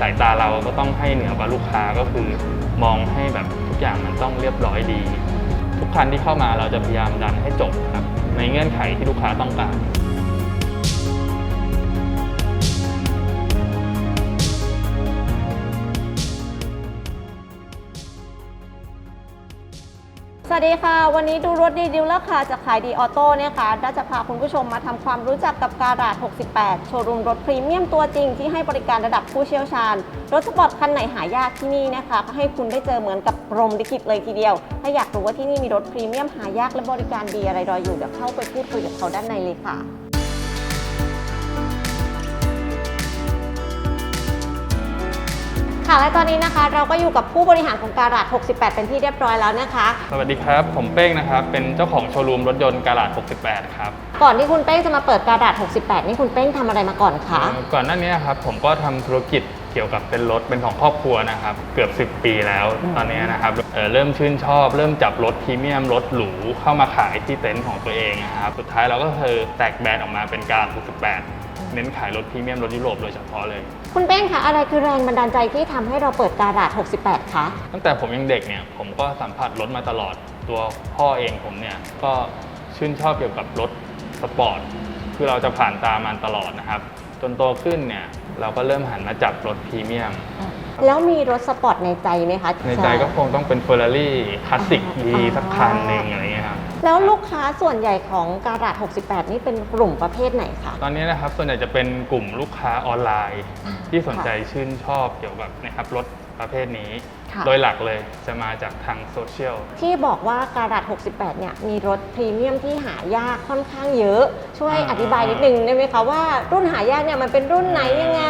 สายตาเราก็ต้องให้เหนือกว่าลูกค้าก็คือ มองให้แบบทุกอย่างมันต้องเรียบร้อยดี ทุกคันที่เข้ามาเราจะพยายามดันให้จบครับในเงื่อนไขที่ลูกค้าต้องการ วัสดีค่ะ วันนี้ดูรถดีดิลราค่ะจากขายดีออโต้เนี่ยค่ะได้จะพาคุณผู้ชมมาทำความรู้จักกับการาด 68 โชว์รูมรถพรีเมียมตัวจริงที่ให้บริการระดับผู้เชี่ยวชาญ รถสปอร์ตคันไหนหายากที่นี่นะคะก็ให้คุณได้เจอเหมือนกับพรมลิขิตเลยทีเดียว ถ้าอยากรู้ว่าที่นี่มีรถพรีเมียมหายากและบริการดีอะไรรออยู่เดี๋ยวเข้าไปพูดคุยกับเขาด้านในเลยค่ะ และตอนนี้นะคะ เราก็อยู่กับผู้บริหารของการาด68 เป็นที่เรียบร้อยแล้วนะคะ สวัสดีครับ ผมเป้งนะครับ เป็นเจ้าของโชว์รูมรถยนต์กาลาด68 ครับ ก่อนที่คุณเป้งจะมาเปิดการาด68 นี่คุณเป้งทำอะไรมาก่อนคะเอ่อก่อนหน้านี้ครับผมก็ทำธุรกิจเกี่ยวกับเป็นรถเป็นของครอบครัวนะครับ เกือบ 10 ปีแล้วตอนนี้นะครับเอ่อเริ่มชื่นชอบ เริ่มจับรถพรีเมียมรถหรูเข้ามาขายที่เต็นท์ของตัวเองนะครับสุดท้ายเราก็คือแตกแบรนด์ออกมาเป็นการ68 เน้นขายรถพรีเมียมรถยุโรปโดยเฉพาะเลย คุณเป้งคะอะไรคือแรงบันดาลใจที่ทำให้เราเปิดการาด 68 คะ ตั้งแต่ผมยังเด็กเนี่ยผมก็สัมผัสรถมาตลอดตัวพ่อเองผมเนี่ยก็ชื่นชอบเกี่ยวกับรถสปอร์ตคือเราจะผ่านตามันตลอดนะครับ จนโตขึ้นเนี่ยเราก็เริ่มหันมาจับรถพรีเมียม แล้วมีรถสปอร์ตในใจไหมคะในใจก็คงต้องเป็นเฟอร์รารี่คลาสสิกอ๋อดีสักคันหนึ่งอะไรเงี้ยครับ แล้วลูกค้าส่วนใหญ่ของการาด68 นี่เป็นกลุ่มประเภทไหนคะ ตอนนี้นะครับส่วนใหญ่จะเป็นกลุ่มลูกค้าออนไลน์อ่าที่สนใจชื่นชอบเกี่ยวกับนะครับรถประเภทนี้ ค่ะ โดยหลักเลยจะมาจากทางโซเชียล ที่บอกว่าการาด68 เนี่ยมีรถพรีเมียมที่หายากค่อนข้างเยอะ ช่วยอ่า อธิบายนิดนึงได้ไหมคะว่ารุ่นหายากเนี่ยมันเป็นรุ่นไหนยังไง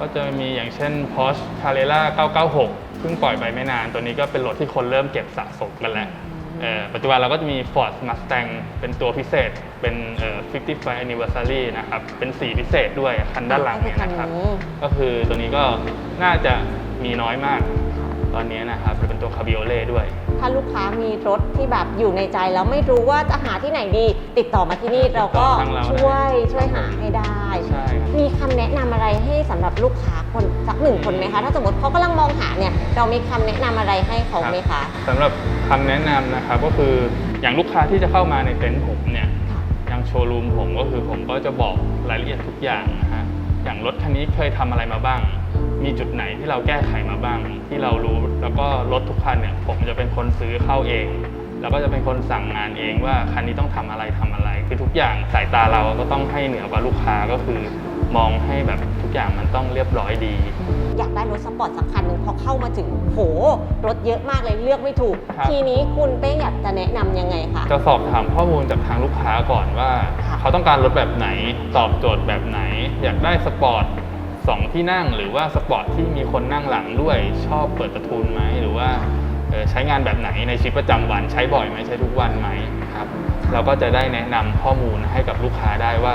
ก็จะมีอย่างเช่น Porsche Carrera 996 เพิ่งปล่อยไปไม่นาน ตัวนี้ก็เป็นรถที่คนเริ่มเก็บสะสมกันแล้วเอ่อ ปัจจุบันเราก็จะมี Ford Mustang เป็นตัวพิเศษเป็นเอ่อ55 anniversary นะครับ เป็นสีพิเศษด้วยคันด้านหลังเนี่ยนะครับอืมก็คือตัวนี้ก็น่าจะมีน้อยมาก ตอนนี้นะครับเป็นตัวคาบิโอเล่ด้วย ถ้าลูกค้ามีรถที่แบบอยู่ในใจแล้วไม่รู้ว่าจะหาที่ไหนดี ติดต่อมาที่นี่เราก็ติดต่อทางเราช่วยช่วยหาให้ได้ใช่ครับ มีคำแนะนำอะไรให้สำหรับลูกค้าคนสักหนึ่งคนไหมคะถ้าสมมติเขากำลังมองหาเนี่ยเรามีคำแนะนำอะไรให้เขาไหมคะสำหรับคำแนะนำนะครับก็คืออย่างลูกค้าที่จะเข้ามาในเต็นท์ผมเนี่ยอย่างโชว์รูมผมก็คือผมก็จะบอกรายละเอียดทุกอย่างนะฮะอย่างรถคันนี้เคยทำอะไรมาบ้าง มีจุดไหนที่เราแก้ไขมาบ้าง ที่เรารู้แล้วก็รถทุกคันเนี่ยผมจะเป็นคนซื้อเข้าเองแล้วก็จะเป็นคนสั่งงานเองว่าคันนี้ต้องทำอะไรทำอะไร คือทุกอย่างสายตาเราก็ต้องให้เหนือกว่าลูกค้าก็คือ มองให้แบบทุกอย่างมันต้องเรียบร้อยดี อยากได้รถสปอร์ตสักคันหนึ่งพอเข้ามาถึงโหรถเยอะมากเลยเลือกไม่ถูก ครับ ทีนี้คุณเป้งอยากจะแนะนำยังไงคะจะสอบถามข้อมูลจากทางลูกค้าก่อนว่าค่ะเขาต้องการรถแบบไหนตอบโจทย์แบบไหน อยากได้สปอร์ตสองที่นั่ง หรือว่าสปอร์ตที่มีคนนั่งหลังด้วย ชอบเปิดประทุนไหมหรือว่าเอ่อใช้งานแบบไหนในชีวิตประจำวัน ใช้บ่อยไหมใช้ทุกวันไหมครับ เราก็จะได้แนะนำข้อมูลให้กับลูกค้าได้ว่า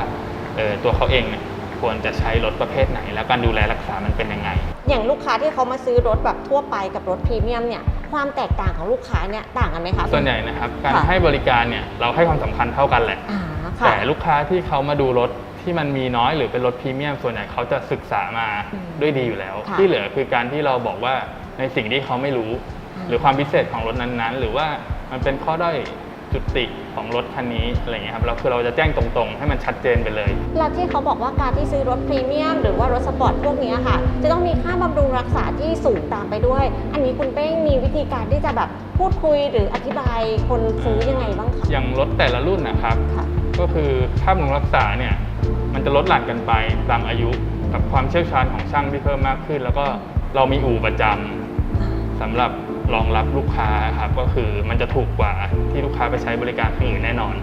เอ่อตัวเขาเองเนี่ย ควรจะใช้รถประเภทไหน แล้วการดูแลรักษามันเป็นยังไง อย่างลูกค้าที่เขามาซื้อรถแบบทั่วไปกับรถพรีเมียมเนี่ยความแตกต่างของลูกค้าเนี่ยต่างกันไหมคะส่วนใหญ่นะครับการค่ะให้บริการเนี่ยเราให้ความสำคัญเท่ากันแหละอ่าค่ะแต่ลูกค้าที่เขามาดูรถที่มันมีน้อยหรือเป็นรถพรีเมียมส่วนใหญ่เขาจะศึกษามาอืมด้วยดีอยู่แล้วค่ะที่เหลือคือการที่เราบอกว่าในสิ่งที่เขาไม่รู้อืมหรือความพิเศษของรถนั้นๆ หรือว่ามันเป็นข้อด้อย จุดติของรถคันนี้อะไรเงี้ยครับเราคือเราจะแจ้งตรงๆ ให้มันชัดเจนไปเลย แล้วที่เขาบอกว่าการที่ซื้อรถพรีเมียมหรือว่ารถสปอร์ตพวกเนี้ยค่ะ จะต้องมีค่าบำรุงรักษาที่สูงตามไปด้วย อันนี้คุณเป้งมีวิธีการที่จะแบบพูดคุยหรืออธิบายคนซื้อยังไงบ้างคะอย่างรถแต่ละรุ่นนะครับค่ะก็คือค่าบำรุงรักษาเนี่ยมันจะลดหลั่นกันไปตามอายุกับความเชี่ยวชาญของช่างที่เพิ่มมากขึ้น แล้วก็เรามีอู่ประจำสำหรับ รองรับลูกค้าครับก็คือมันจะถูกกว่าที่ลูกค้าไปใช้บริการที่อื่นแน่นอน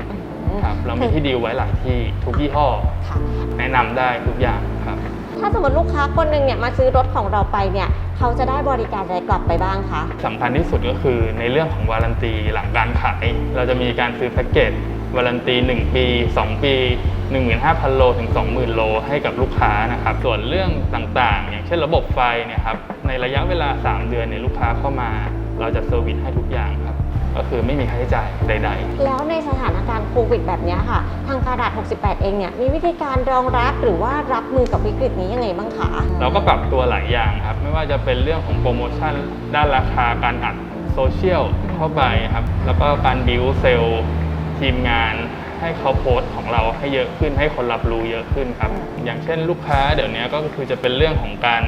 ครับเรามีที่ดีลไว้หลายที่ทุกยี่ห้อค่ะแนะนำได้ทุกอย่างครับ ถ้าสมมติลูกค้าคนหนึ่งเนี่ยมาซื้อรถของเราไปเนี่ยเขาจะได้บริการอะไรกลับไปบ้างคะสำคัญที่สุดก็คือในเรื่องของวารันตีหลังการขาย เราจะมีการซื้อแพ็กเกจ วารันตี 1 ปี 2 ปี 15,000 โลถึง 20,000 โลให้กับลูกค้านะครับ ส่วนเรื่องต่างๆ อย่างเช่นระบบไฟเนี่ยครับ ในระยะเวลา 3 เดือนเนี่ยลูกค้าเข้ามา เราจะเซอร์วิสให้ทุกอย่างครับ ก็คือไม่มีค่าใช้จ่ายใด ๆ แล้วในสถานการณ์โควิดแบบเนี้ยค่ะ ทางการาด68 เองเนี่ยมีวิธีการรองรับหรือว่ารับมือกับวิกฤตนี้ยังไงบ้างคะ เราก็ปรับตัวหลายอย่างครับ ไม่ว่าจะเป็นเรื่องของโปรโมชั่นด้านราคาการอัดโซเชียลเข้าไปครับ แล้วก็การบิวเซล ทีมงานให้เขาโพสต์ของเราให้เยอะขึ้นให้คนรับรู้เยอะขึ้นครับ อย่างเช่นลูกค้าเดี๋ยวนี้ก็คือจะเป็นเรื่องของการ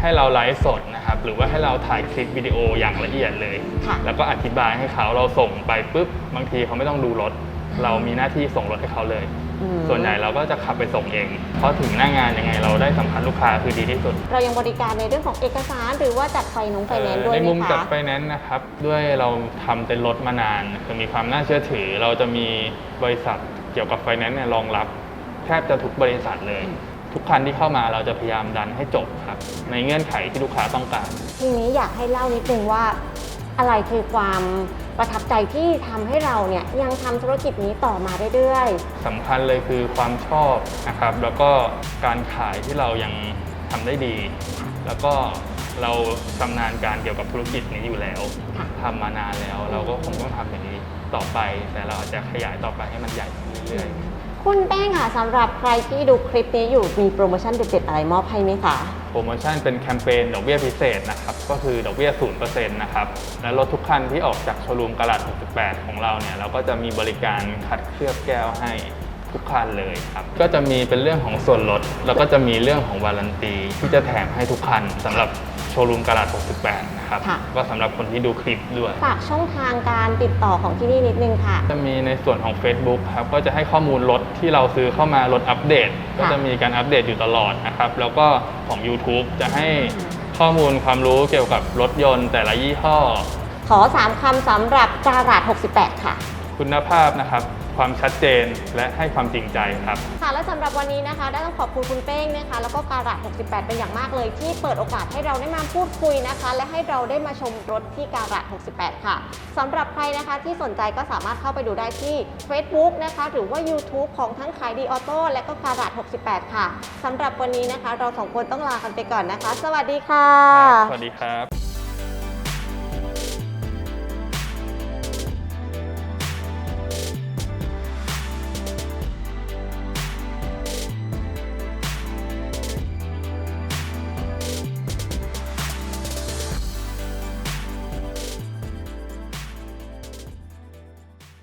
ให้เราไลฟ์สดนะครับ หรือว่าให้เราถ่ายคลิปวิดีโออย่างละเอียดเลย ค่ะ แล้วก็อธิบายให้เขาเราส่งไปปุ๊บบางทีเขาไม่ต้องดูรถ เรามีหน้าที่ส่งรถให้เขาเลย อืมส่วนใหญ่เราก็จะขับไปส่งเอง เพราะถึงหน้างานยังไงเราได้สัมผัสลูกค้าคือดีที่สุด เรายังบริการในเรื่องของเอกสารหรือว่าจัดไฟนงไฟแนนซ์ด้วยในไหมมุมจัดคะ ไฟแนนซ์นะครับ ด้วยเราทำเป็นรถมานาน คือมีความน่าเชื่อถือ เราจะมีบริษัทเกี่ยวกับไฟแนนซ์เนี่ยรองรับ แทบจะทุกบริษัทเลย ทุกคันที่เข้ามาเราจะพยายามดันให้จบครับ ในเงื่อนไขที่ลูกค้าต้องการ ทีนี้อยากให้เล่านิดนึงว่าอะไรคือความ ประทับใจที่ทำให้เราเนี่ยยังทำธุรกิจนี้ต่อมาเรื่อยสำคัญเลยคือความชอบนะครับ แล้วก็การขายที่เรายังทำได้ดี แล้วก็เราชำนาญการเกี่ยวกับธุรกิจนี้อยู่แล้วค่ะทำมานานแล้ว เราก็คงต้องทำอย่างนี้ต่อไป แต่เราอาจจะขยายต่อไปให้มันใหญ่ขึ้นเรื่อยๆ คุณแป้งค่ะสำหรับใครที่ดูคลิปนี้อยู่มีโปรโมชั่นเด็ดๆอะไรมอบให้ไหมคะ โปรโมชั่นเป็นแคมเปญดอกเบี้ยพิเศษนะครับ ก็คือดอกเบี้ย0%นะครับ และรถทุกคันที่ออกจากโชว์รูมกระดาษ68 ของเราเนี่ย เราก็จะมีบริการคัดเคลือบแก้วให้ทุกคันเลยครับ ก็จะมีเป็นเรื่องของส่วนลด แล้วก็จะมีเรื่องของวารันตีที่จะแถมให้ทุกคันสำหรับ โชว์รูมกระดาษ68 นะครับ ค่ะ ก็สำหรับคนที่ดูคลิปด้วย ฝากช่องทางการติดต่อของที่นี่นิดนึงค่ะ จะมีในส่วนของ Facebook ครับ ก็จะให้ข้อมูลรถที่เราซื้อเข้ามารถอัปเดต ก็จะมีการอัปเดตอยู่ตลอดนะครับ แล้วก็ของ YouTube จะให้ข้อมูลความรู้เกี่ยวกับรถยนต์แต่ละยี่ห้อ ขอ 3คำสำหรับการาด68 ค่ะ คุณภาพนะครับ ความชัดเจนและให้ความจริงใจครับ ค่ะและสำหรับวันนี้นะคะ ได้ต้องขอบคุณคุณเป้งนะคะ แล้วก็การาด68 เป็นอย่างมากเลย ที่เปิดโอกาสให้เราได้มาพูดคุยนะคะ และให้เราได้มาชมรถที่การาด68 ค่ะสำหรับใครนะคะที่สนใจก็สามารถเข้าไปดูได้ที่ Facebook นะคะ หรือว่า YouTube ของทั้งขายดีออโต้และก็การาด68 ค่ะสำหรับวันนี้นะคะ เราสองคนต้องลากันไปก่อนนะคะ สวัสดีค่ะ สวัสดีครับ